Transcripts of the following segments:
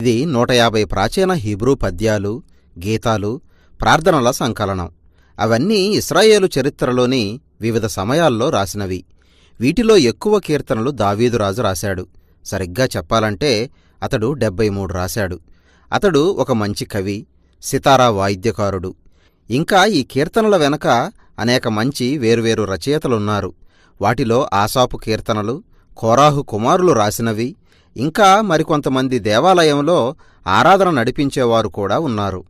ఇది నూట యాభై ప్రాచీన హీబ్రూ పద్యాలు గీతాలు ప్రార్థనల సంకలనం. అవన్నీ ఇస్రాయేలు చరిత్రలోని వివిధ సమయాల్లో రాసినవి. వీటిలో ఎక్కువ కీర్తనలు దావీదురాజు రాశాడు. సరిగ్గా చెప్పాలంటే అతడు డెబ్బై మూడు రాశాడు. అతడు ఒక మంచి కవి సితారా వాయిద్యకారుడు. ఇంకా ఈ కీర్తనల వెనక అనేక మంచి వేరువేరు రచయితలున్నారు. వాటిలో ఆసాపు కీర్తనలు కోరాహు కుమారులు రాసినవి ఇంకా మరికొంతమంది దేవాలయంలో ఆరాధన నడిపించేవారు కూడా ఉన్నారు.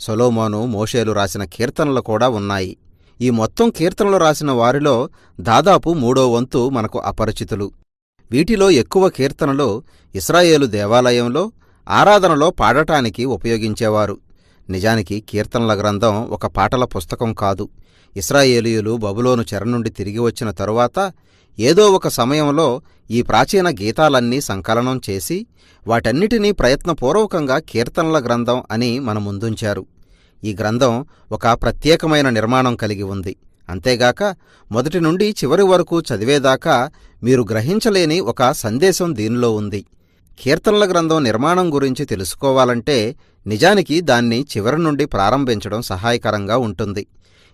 సొలోమోను మోషేలు రాసిన కీర్తనలు కూడా ఉన్నాయి. ఈ మొత్తం కీర్తనలు రాసిన వారిలో దాదాపు మూడో వంతు మనకు అపరిచితులు. వీటిలో ఎక్కువ కీర్తనలు ఇస్రాయేలు దేవాలయంలో ఆరాధనలో పాడటానికి ఉపయోగించేవారు. నిజానికి కీర్తనల గ్రంథం ఒక పాటల పుస్తకం కాదు. ఇస్రాయేలీయులు బబులోను చెర నుండి తిరిగి వచ్చిన తరువాత ఏదో ఒక సమయంలో ఈ ప్రాచీన గీతాలన్నీ సంకలనం చేసి వాటన్నిటినీ ప్రయత్నపూర్వకంగా కీర్తనల గ్రంథం అని మన ముందుంచారు. ఈ గ్రంథం ఒక ప్రత్యేకమైన నిర్మాణం కలిగి ఉంది. అంతేగాక మొదటి నుండి చివరి వరకు చదివేదాకా మీరు గ్రహించలేని ఒక సందేశం దీనిలో ఉంది. కీర్తనల గ్రంథం నిర్మాణం గురించి తెలుసుకోవాలంటే నిజానికి దాన్ని చివరి నుండి ప్రారంభించడం సహాయకరంగా ఉంటుంది.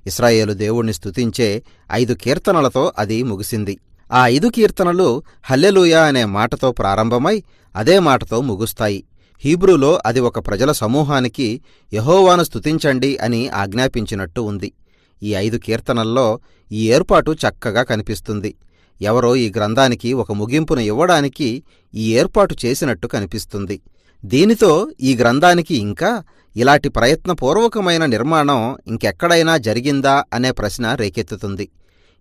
ఇస్రాయేలు దేవుణ్ణి స్తుతించే ఐదు కీర్తనలతో అది ముగిసింది. ఆ ఐదు కీర్తనలు హల్లెలూయా అనే మాటతో ప్రారంభమై అదే మాటతో ముగుస్తాయి. హీబ్రూలో అది ఒక ప్రజల సమూహానికి యహోవాను స్తుతించండి అని ఆజ్ఞాపించినట్టు ఉంది. ఈ ఐదు కీర్తనల్లో ఈ ఏర్పాటు చక్కగా కనిపిస్తుంది. ఎవరో ఈ గ్రంథానికి ఒక ముగింపును ఇవ్వడానికి ఈ ఏర్పాటు చేసినట్టు కనిపిస్తుంది. దీనితో ఈ గ్రంథానికి ఇంకా ఇలాంటి ప్రయత్నపూర్వకమైన నిర్మాణం ఇంకెక్కడైనా జరిగిందా అనే ప్రశ్న రేకెత్తుతుంది.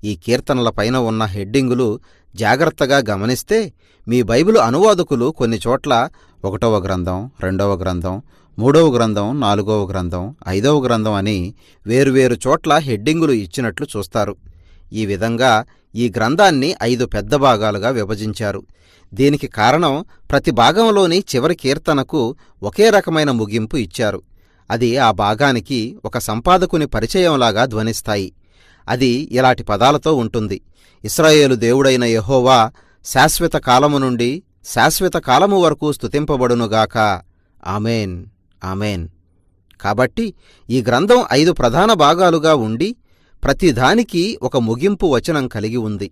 ఈ కీర్తనలపైన ఉన్న హెడ్డింగులు జాగ్రత్తగా గమనిస్తే మీ బైబిలు అనువాదకులు కొన్ని చోట్ల ఒకటవ గ్రంథం రెండవ గ్రంథం మూడవ గ్రంథం నాలుగవ గ్రంథం ఐదవ గ్రంథం అని వేరువేరు చోట్ల హెడ్డింగులు ఇచ్చినట్లు చూస్తారు. ఈ విధంగా ఈ గ్రంథాన్ని ఐదు పెద్ద భాగాలుగా విభజించారు. దీనికి కారణం ప్రతి భాగంలోని చివరి కీర్తనకు ఒకే రకమైన ముగింపు ఇచ్చారు. అది ఆ భాగానికి ఒక సంపాదకుని పరిచయంలాగా ధ్వనిస్తాయి. అది ఇలాంటి పదాలతో ఉంటుంది. ఇస్రాయేలు దేవుడైన యెహోవా శాశ్వత కాలము నుండి శాశ్వత కాలము వరకు స్తుతింపబడునుగాక ఆమెన్. ఆమెన్. కాబట్టి ఈ గ్రంథం ఐదు ప్రధాన భాగాలుగా ఉండి ప్రతిదానికి ఒక ముగింపు వచనం కలిగి ఉంది.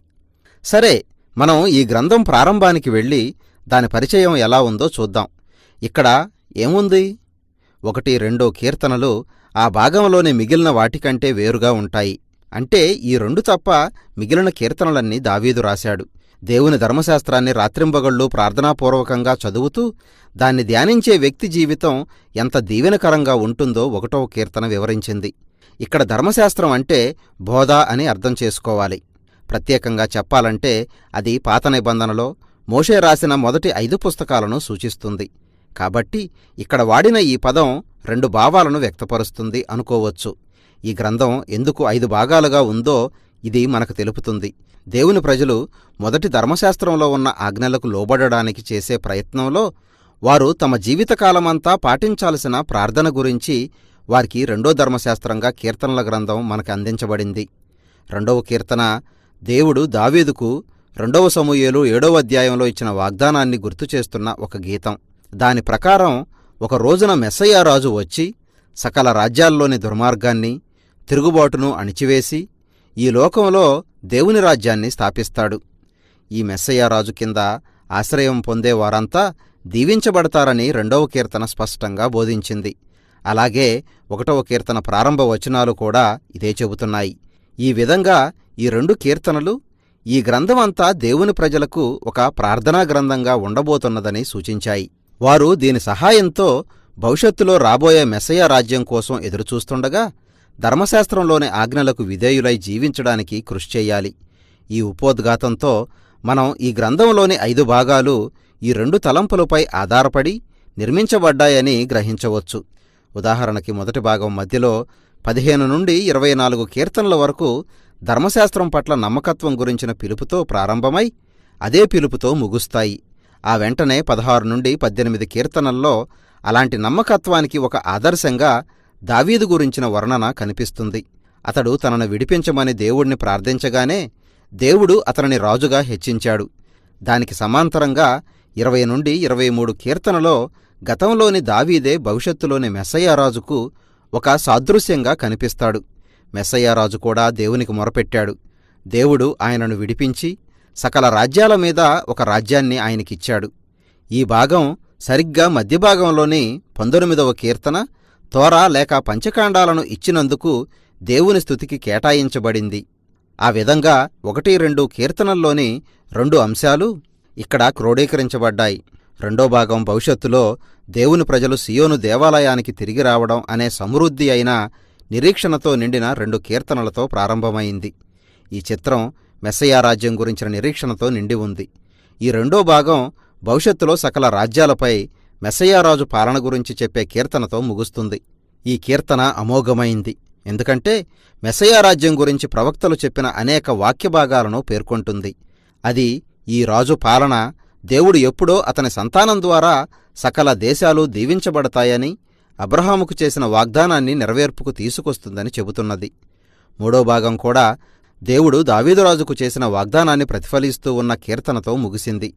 సరే మనం ఈ గ్రంథం ప్రారంభానికి వెళ్ళి దాని పరిచయం ఎలా ఉందో చూద్దాం. ఇక్కడ ఏముంది? ఒకటి రెండో కీర్తనలు ఆ భాగంలోని మిగిలిన వాటికంటే వేరుగా ఉంటాయి. అంటే ఈ రెండు తప్ప మిగిలిన కీర్తనలన్నీ దావీదు రాశాడు. దేవుని ధర్మశాస్త్రాన్ని రాత్రింబగళ్ళు ప్రార్థనాపూర్వకంగా చదువుతూ దాన్ని ధ్యానించే వ్యక్తి జీవితం ఎంత దీవెనకరంగా ఉంటుందో ఒకటో కీర్తన వివరించింది. ఇక్కడ ధర్మశాస్త్రం అంటే బోధ అని అర్థం చేసుకోవాలి. ప్రత్యేకంగా చెప్పాలంటే అది పాత నిబంధనలో మోషే రాసిన మొదటి ఐదు పుస్తకాలను సూచిస్తుంది. కాబట్టి ఇక్కడ వాడిన ఈ పదం రెండు భావాలను వ్యక్తపరుస్తుంది అనుకోవచ్చు. ఈ గ్రంథం ఎందుకు ఐదు భాగాలుగా ఉందో ఇది మనకు తెలుపుతుంది. దేవుని ప్రజలు మొదటి ధర్మశాస్త్రంలో ఉన్న ఆజ్ఞలకు లోబడడానికి చేసే ప్రయత్నంలో వారు తమ జీవితకాలమంతా పాటించాల్సిన ప్రార్థన గురించి వారికి రెండో ధర్మశాస్త్రంగా కీర్తనల గ్రంథం మనకు అందించబడింది. రెండవ కీర్తన దేవుడు దావీదుకు రెండవ సమూయేలు ఏడవ అధ్యాయంలో ఇచ్చిన వాగ్దానాన్ని గుర్తు చేస్తున్న ఒక గీతం. దాని ప్రకారం ఒక రోజున మెస్సయ్యారాజు వచ్చి సకల రాజ్యాల్లోని దుర్మార్గాన్ని తిరుగుబాటును అణిచివేసి ఈ లోకంలో దేవుని రాజ్యాన్ని స్థాపిస్తాడు. ఈ మెస్సయ్యారాజు కింద ఆశ్రయం పొందేవారంతా దీవించబడతారని రెండవ కీర్తన స్పష్టంగా బోధించింది. అలాగే ఒకటవ కీర్తన ప్రారంభ వచనాలు కూడా ఇదే చెబుతున్నాయి. ఈ విధంగా ఈ రెండు కీర్తనలు ఈ గ్రంథమంతా దేవుని ప్రజలకు ఒక ప్రార్థనా గ్రంథంగా ఉండబోతున్నదని సూచించాయి. వారు దీని సహాయంతో భవిష్యత్తులో రాబోయే మెసయ రాజ్యం కోసం ఎదురుచూస్తుండగా ధర్మశాస్త్రంలోని ఆజ్ఞలకు విధేయులై జీవించడానికి కృషి చేయాలి. ఈ ఉపోద్ఘాతంతో మనం ఈ గ్రంథంలోని ఐదు భాగాలు ఈ రెండు తలంపులపై ఆధారపడి నిర్మించబడ్డాయని గ్రహించవచ్చు. ఉదాహరణకి మొదటి భాగం మధ్యలో పదిహేను నుండి ఇరవై నాలుగు కీర్తనల వరకు ధర్మశాస్త్రం పట్ల నమ్మకత్వం గురించిన పిలుపుతో ప్రారంభమై అదే పిలుపుతో ముగుస్తాయి. ఆ వెంటనే పదహారు నుండి పద్దెనిమిది కీర్తనల్లో అలాంటి నమ్మకత్వానికి ఒక ఆదర్శంగా దావీదు గురించిన వర్ణన కనిపిస్తుంది. అతడు తనను విడిపించమని దేవుణ్ణి ప్రార్థించగానే దేవుడు అతనిని రాజుగా హెచ్చించాడు. దానికి సమాంతరంగా ఇరవై నుండి ఇరవై మూడు కీర్తనలో గతంలోని దావీదే భవిష్యత్తులోని మెస్సయ్యారాజుకు ఒక సాదృశ్యంగా కనిపిస్తాడు. మెస్సయ్యారాజు కూడా దేవునికి మొరపెట్టాడు. దేవుడు ఆయనను విడిపించి సకల రాజ్యాల మీద ఒక రాజ్యాన్ని ఆయనకిచ్చాడు. ఈ భాగం సరిగ్గా మధ్యభాగంలోని పంతొమ్మిదవ కీర్తన తోరా లేక పంచకాండాలను ఇచ్చినందుకు దేవుని స్థుతికి కేటాయించబడింది. ఆ విధంగా ఒకటి రెండు కీర్తనల్లోని రెండు అంశాలు ఇక్కడ క్రోడీకరించబడ్డాయి. రెండో భాగం భవిష్యత్తులో దేవుని ప్రజలు సియోను దేవాలయానికి తిరిగి రావడం అనే సమృద్ధి అయిన నిరీక్షణతో నిండిన రెండు కీర్తనలతో ప్రారంభమైంది. ఈ చిత్రం మెస్సయా రాజ్యం గురించిన నిరీక్షణతో నిండి ఉంది. ఈ రెండో భాగం భవిష్యత్తులో సకల రాజ్యాలపై మెసయ్యారాజు పాలన గురించి చెప్పే కీర్తనతో ముగుస్తుంది. ఈ కీర్తన అమోఘమైంది. ఎందుకంటే మెస్సయా రాజ్యం గురించి ప్రవక్తలు చెప్పిన అనేక వాక్యభాగాలను పేర్కొంటుంది. అది ఈ రాజు పాలన దేవుడు ఎప్పుడో అతని సంతానం ద్వారా సకల దేశాలు దీవించబడతాయని అబ్రహాముకు చేసిన వాగ్దానాన్ని నెరవేర్పుకు తీసుకొస్తుందని చెబుతున్నది. మూడో భాగం కూడా దేవుడు దావీదురాజుకు చేసిన వాగ్దానాన్ని ప్రతిఫలిస్తూ ఉన్న కీర్తనతో ముగిసింది.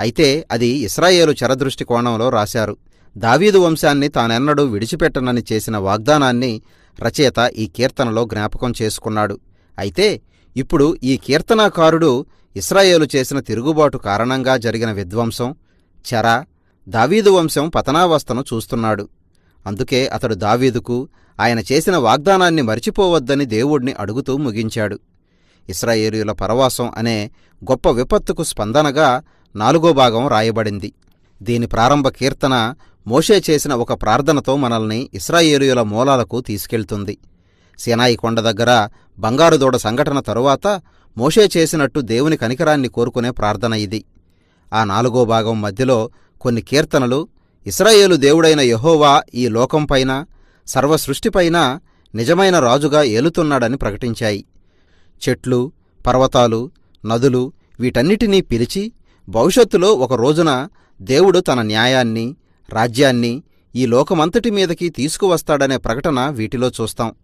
అయితే అది ఇస్రాయేలు చరదృష్టి కోణంలో రాశారు. దావీదు వంశాన్ని తానెన్నడూ విడిచిపెట్టనని చేసిన వాగ్దానాన్ని రచయిత ఈ కీర్తనలో జ్ఞాపకం చేసుకున్నాడు. అయితే ఇప్పుడు ఈ కీర్తనాకారుడు ఇస్రాయేలు చేసిన తిరుగుబాటు కారణంగా జరిగిన విధ్వంసం చెర దావీదు వంశం పతనావస్థను చూస్తున్నాడు. అందుకే అతడు దావీదుకు ఆయన చేసిన వాగ్దానాన్ని మరిచిపోవద్దని దేవుణ్ణి అడుగుతూ ముగించాడు. ఇస్రాయేలీల పరవాసం అనే గొప్ప విపత్తుకు స్పందనగా నాలుగో భాగం రాయబడింది. దీని ప్రారంభ కీర్తన మోషే చేసిన ఒక ప్రార్థనతో మనల్ని ఇస్రాయేలీయుల మూలాలకు తీసుకెళ్తుంది. సినాయి కొండ దగ్గర బంగారు దూడ సంఘటన తరువాత మోషే చేసినట్టు దేవుని కనికరాన్ని కోరుకునే ప్రార్థన ఇది. ఆ నాలుగో భాగం మధ్యలో కొన్ని కీర్తనలు ఇస్రాయేలు దేవుడైన యెహోవా ఈ లోకంపైన సర్వసృష్టిపైన నిజమైన రాజుగా ఏలుతున్నాడని ప్రకటించాయి. చెట్లు పర్వతాలు నదులు వీటన్నిటినీ పిలిచి భవిష్యత్తులో ఒక రోజున దేవుడు తన న్యాయాన్ని రాజ్యాన్ని ఈ లోకమంతటి మీదకి తీసుకువస్తాడనే ప్రకటన వీటిలో చూస్తాం.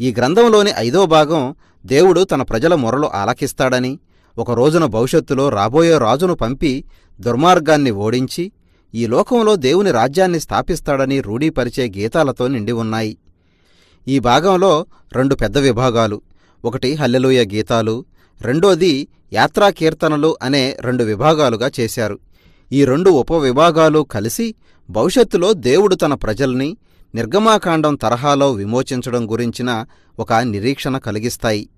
ఈ గ్రంథంలోని ఐదో భాగం దేవుడు తన ప్రజల మొరలు ఆలకిస్తాడని ఒక రోజున భవిష్యత్తులో రాబోయే రాజును పంపి దుర్మార్గాన్ని ఓడించి ఈ లోకంలో దేవుని రాజ్యాన్ని స్థాపిస్తాడని రూఢీపరిచే గీతాలతో నిండి ఉన్నాయి. ఈ భాగంలో రెండు పెద్ద విభాగాలు. ఒకటి హల్లెలూయ గీతాలు రెండోది యాత్రా కీర్తనలు అనే రెండు విభాగాలుగా చేశారు. ఈ రెండు ఉపవిభాగాలు కలిసి భవిష్యత్తులో దేవుడు తన ప్రజల్ని నిర్గమాకాండం తరహాలో విమోచించడం గురించిన ఒక నిరీక్షణ కలిగిస్తాయి.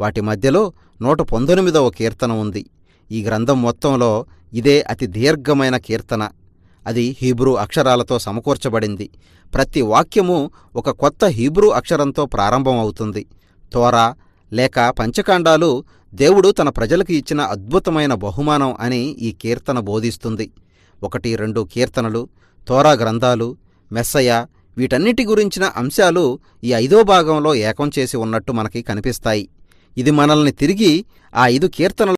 వాటి మధ్యలో నూట పంతొమ్మిదవ కీర్తన ఉంది. ఈ గ్రంథం మొత్తంలో ఇదే అతి దీర్ఘమైన కీర్తన. అది హీబ్రూ అక్షరాలతో సమకూర్చబడింది. ప్రతి వాక్యము ఒక కొత్త హీబ్రూ అక్షరంతో ప్రారంభమవుతుంది. తోరా లేక పంచకాండాలు దేవుడు తన ప్రజలకు ఇచ్చిన అద్భుతమైన బహుమానం అని ఈ కీర్తన బోధిస్తుంది. ఒకటి రెండు కీర్తనలు తోరా గ్రంథాలు మెస్సయ వీటన్నిటి గురించిన అంశాలు ఈ ఐదో భాగంలో ఏకం చేసి ఉన్నట్టు మనకి కనిపిస్తాయి. ఇది మనల్ని తిరిగి ఆ ఐదు కీర్తనలు